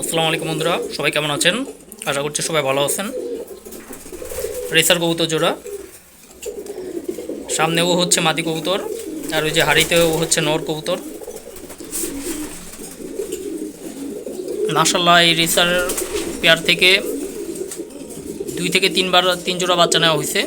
আসসালামু আলাইকুম বন্ধুরা, সবাই কেমন আছেন? আশা করছি সবাই ভালো আছেন। রেসার কবুতর জোড়া। সামনেও হচ্ছে মাদি কবুতর, আর ওই যে হাড়িতেও হচ্ছে নর কবুতর। মাসাল্লাহ এই রেসার পেয়ার থেকে দুই থেকে তিনবার তিন জোড়া বাচ্চা নেওয়া হয়েছে।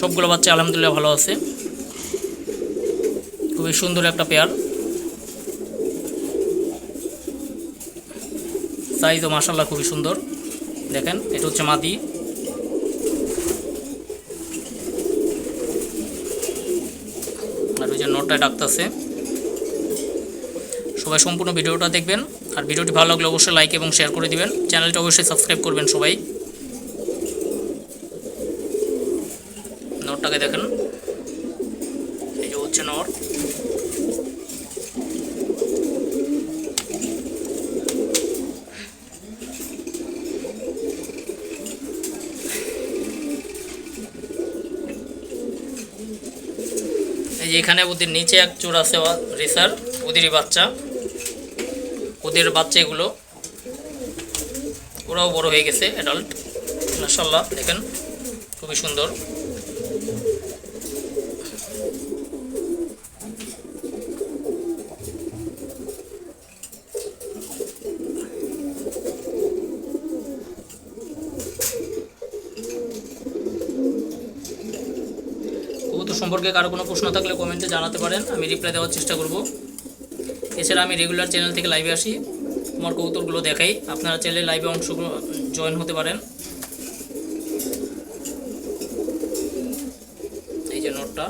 সবগুলো বাচ্চা আলহামদুলিল্লাহ ভালো আছে। খুবই সুন্দর একটা পেয়ার। সাইজও মাসাল্লাহ খুবই সুন্দর। দেখেন, এটা হচ্ছে মাদি। আর ওই যে নটায় ডাকতেছে। সবাই সম্পূর্ণ ভিডিওটা দেখবেন। আর ভিডিওটি ভালো লাগলে অবশ্যই লাইক এবং শেয়ার করে দিবেন। চ্যানেলটা অবশ্যই সাবস্ক্রাইব করবেন সবাই। নটটাকে দেখেন। এই যে হচ্ছে নট। এই যে এখানে ওদের নিচে এক চোর আছে রিসার, ওদেরই বাচ্চা। ওদের বাচ্চা এগুলো। ওরাও বড় হয়ে গেছে অ্যাডাল্ট মাসাল্লাহ দেখেন, খুবই সুন্দর কবুতর সম্পর্কে কারও কোনো প্রশ্ন থাকলে কমেন্টে জানাতে পারেন, আমি রিপ্লাই দেওয়ার চেষ্টা করব। এছাড়া আমি রেগুলার চ্যানেল থেকে লাইভে আসি আমার কবুতরগুলো দেখাই। আপনারা চাইলে লাইভে অংশ জয়েন হতে পারেন। এই যে নোটটা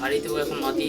হাড়িতেও এখন মাটি